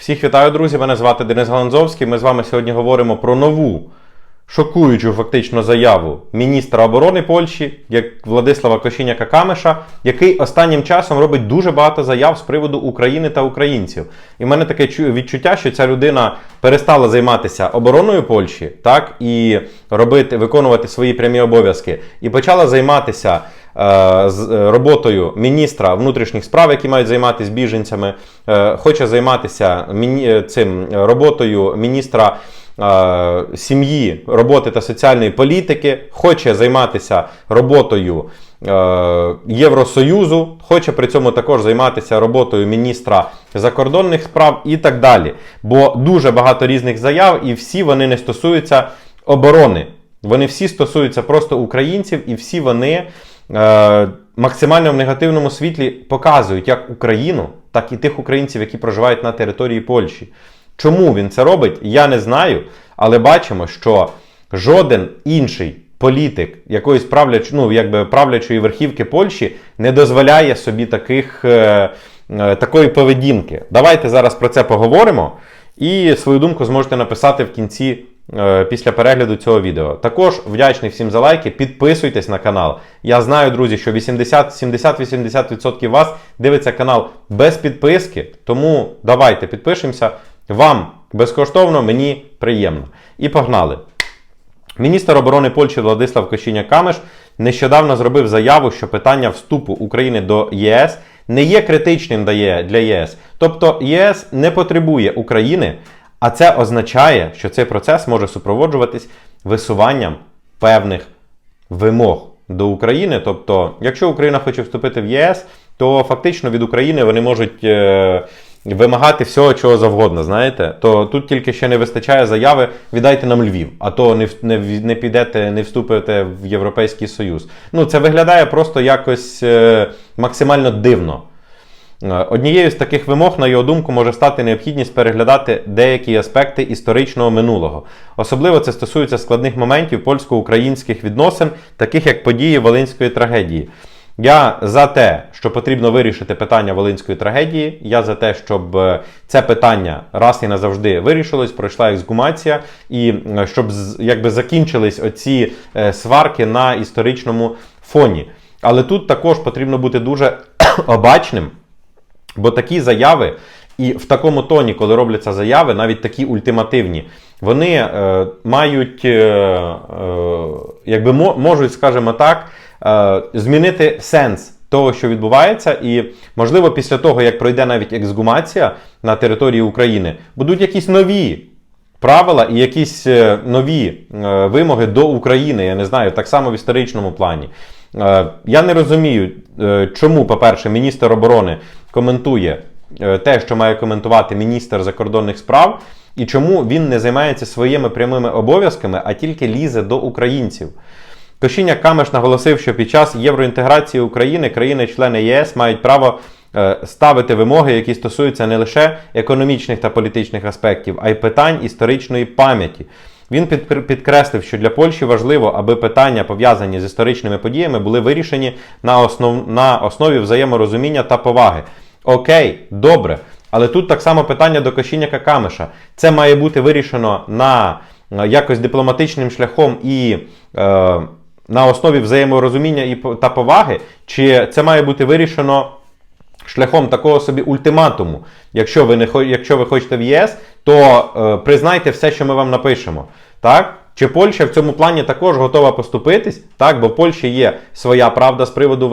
Всіх вітаю, друзі! Мене звати Денис Галанзовський. Ми з вами сьогодні говоримо про нову шокуючу фактично заяву міністра оборони Польщі, як Владислава Кошіняка Камеша, який останнім часом робить дуже багато заяв з приводу України та українців. І в мене таке відчуття, що ця людина перестала займатися обороною Польщі, так і робити, виконувати свої прямі обов'язки, і почала займатися. Е, з е, роботою міністра внутрішніх справ, які мають займатися біженцями, е, хоче займатися цим роботою міністра сім'ї, роботи та соціальної політики, хоче займатися роботою Євросоюзу, хоче при цьому також займатися роботою міністра закордонних справ і так далі. Бо дуже багато різних заяв, і всі вони не стосуються оборони. Вони всі стосуються просто українців, і всі вони максимально в негативному світлі показують як Україну, так і тих українців, які проживають на території Польщі. Чому він це робить, я не знаю, але бачимо, що жоден інший політик якоїсь правляч, ну, якби правлячої верхівки Польщі не дозволяє собі таких, е, е, такої поведінки. Давайте зараз про це поговоримо. І свою думку зможете написати в кінці е, після перегляду цього відео. Також вдячний всім за лайки. Підписуйтесь на канал. Я знаю, друзі, що 80 70-80% вас дивиться канал без підписки. Тому давайте підпишемося. Вам безкоштовно, мені приємно. І погнали. Міністр оборони Польщі Владислав Кощіня Камеш нещодавно зробив заяву, що питання вступу України до ЄС не є критичним для ЄС. Тобто ЄС не потребує України, а це означає, що цей процес може супроводжуватись висуванням певних вимог до України. Тобто, якщо Україна хоче вступити в ЄС, то фактично від України вони можуть е, вимагати всього, чого завгодно. Знаєте, то тут тільки ще не вистачає заяви віддайте нам Львів, а то не, не, не підете, не вступите в Європейський Союз. Ну це виглядає просто якось е, максимально дивно. Е, Однією з таких вимог, на його думку, може стати необхідність переглядати деякі аспекти історичного минулого. Особливо це стосується складних моментів польсько-українських відносин, таких як події Волинської трагедії. Я за те, що потрібно вирішити питання Волинської трагедії. Я за те, щоб е, це питання раз і назавжди вирішилось, пройшла ексгумація, і е, щоб якби закінчились оці сварки на історичному фоні. Але тут також потрібно бути дуже обачним. Бо такі заяви, і в такому тоні, коли робляться заяви, навіть такі ультимативні, вони е, мають, е, е, якби можуть, скажімо так, е, змінити сенс того, що відбувається, і можливо, після того, як пройде навіть ексгумація на території України, будуть якісь нові правила і якісь е, нові е, вимоги до України, я не знаю, так само в історичному плані. Е, Я не розумію, е, чому, по-перше, міністр оборони коментує е, те, що має коментувати міністр закордонних справ, і чому він не займається своїми прямими обов'язками, а тільки лізе до українців. Кошіня Камеш наголосив, що під час євроінтеграції України країни-члени ЄС мають право ставити вимоги, які стосуються не лише економічних та політичних аспектів, а й питань історичної пам'яті. Він під- підкреслив, що для Польщі важливо, аби питання, пов'язані з історичними подіями, були вирішені на, основ... на основі взаєморозуміння та поваги. Окей, добре. Але тут так само питання до Кошіняка Камеша. Це має бути вирішено на е, якось дипломатичним шляхом і е, на основі взаєморозуміння і та поваги, чи це має бути вирішено шляхом такого собі ультиматуму. Якщо ви не якщо ви хочете в ЄС, то е, признайте все, що ми вам напишемо. Так? Чи Польща в цьому плані також готова поступитись? Так, бо в Польщі є своя правда з приводу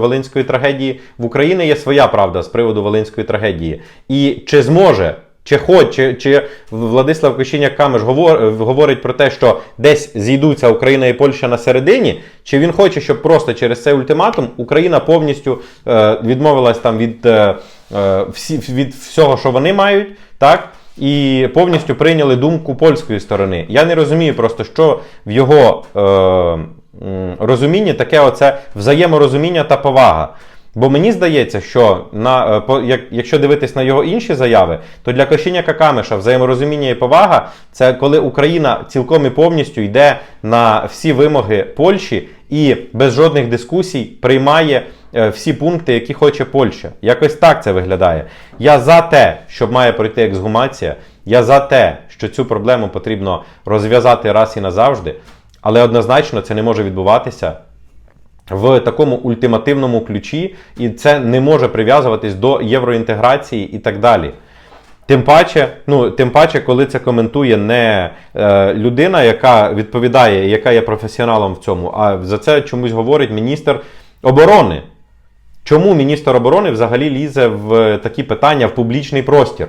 Волинської трагедії, в Україні є своя правда з приводу Волинської трагедії. І чи зможе, чи хоче, чи Владислав Кощеняк Камеш говор- говорить про те, що десь зійдуться Україна і Польща на середині, чи він хоче, щоб просто через цей ультиматум Україна повністю е, відмовилась там від, е, е, всі, від всього, що вони мають, так? І повністю прийняли думку польської сторони. Я не розумію просто, що в його е, розумінні таке оце взаєморозуміння та повага. Бо мені здається, що на, е, по- як, якщо дивитись на його інші заяви, то для Кощеняка Камеша взаєморозуміння і повага це коли Україна цілком і повністю йде на всі вимоги Польщі і без жодних дискусій приймає е, всі пункти, які хоче Польща. Якось так це виглядає. Я за те, щоб має пройти ексгумація. Я за те, що цю проблему потрібно розв'язати раз і назавжди, але однозначно це не може відбуватися в такому ультимативному ключі, і це не може прив'язуватись до євроінтеграції і так далі. Тим паче, ну, тим паче, коли це коментує не е, людина, яка відповідає, яка є професіоналом в цьому, а за це чомусь говорить міністр оборони. Чому міністр оборони взагалі лізе в такі питання в публічний простір?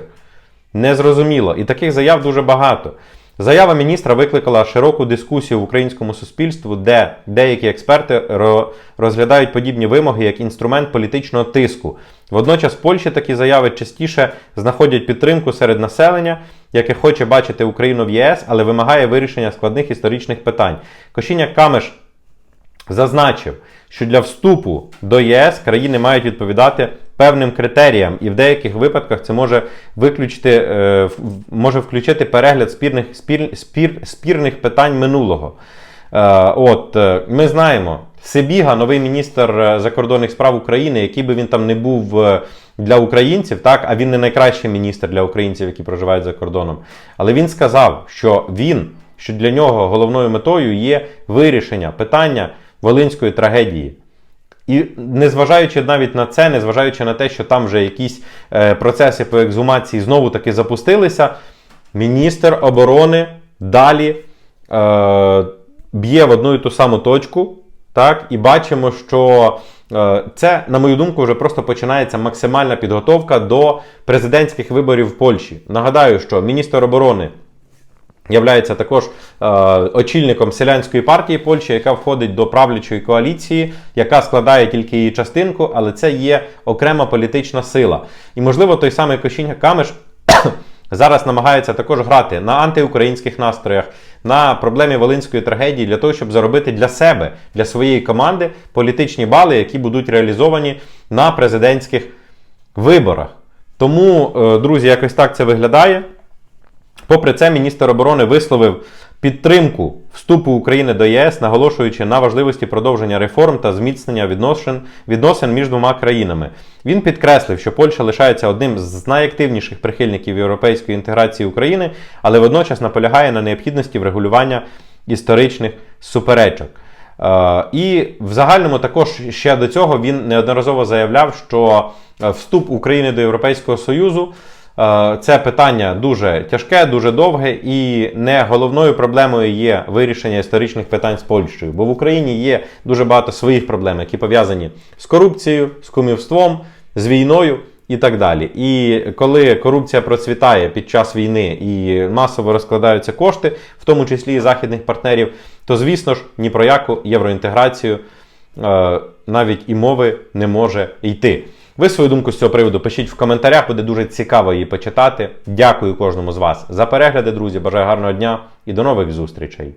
Незрозуміло. І таких заяв дуже багато. Заява міністра викликала широку дискусію в українському суспільстві, де деякі експерти розглядають подібні вимоги як інструмент політичного тиску. Водночас в Польщі такі заяви частіше знаходять підтримку серед населення, яке хоче бачити Україну в ЄС, але вимагає вирішення складних історичних питань. Кошіняк Камеш зазначив, що для вступу до ЄС країни мають відповідати певним критеріям, і в деяких випадках це може виключити, е, може включити перегляд спірних, спір, спір, спірних питань минулого. Е, От е, ми знаємо, Сибіга, новий міністр закордонних справ України, який би він там не був для українців, так а він не найкращий міністр для українців, які проживають за кордоном. Але він сказав, що він, що для нього головною метою є вирішення питання волинської трагедії. І незважаючи навіть на це, незважаючи на те, що там вже якісь е, процеси по ексгумації знову таки запустилися, міністр оборони далі е, б'є в одну і ту саму точку. Так, і бачимо, що е, це, на мою думку, вже просто починається максимальна підготовка до президентських виборів в Польщі. Нагадаю, що міністр оборони являється також е, очільником селянської партії Польщі, яка входить до правлячої коаліції, яка складає тільки її частинку, але це є окрема політична сила. І можливо, той самий Кошіння Камеш зараз намагається також грати на антиукраїнських настроях, на проблемі волинської трагедії для того, щоб заробити для себе, для своєї команди політичні бали, які будуть реалізовані на президентських виборах. Тому, е, друзі, якось так це виглядає. Попри це, міністр оборони висловив підтримку вступу України до ЄС, наголошуючи на важливості продовження реформ та зміцнення відносин, відносин між двома країнами. Він підкреслив, що Польща лишається одним з найактивніших прихильників європейської інтеграції України, але водночас наполягає на необхідності врегулювання історичних суперечок. Е, І в загальному також ще до цього він неодноразово заявляв, що е, вступ України до Європейського Союзу це питання дуже тяжке, дуже довге, і не головною проблемою є вирішення історичних питань з Польщею. Бо в Україні є дуже багато своїх проблем, які пов'язані з корупцією, з кумівством, з війною. І так далі. І коли корупція процвітає під час війни і масово розкладаються кошти, в тому числі і західних партнерів, то звісно ж ні про яку євроінтеграцію е, навіть і мови не може йти. Ви свою думку з цього приводу пишіть в коментарях, буде дуже цікаво її почитати. Дякую кожному з вас за перегляди, друзі. Бажаю гарного дня і до нових зустрічей.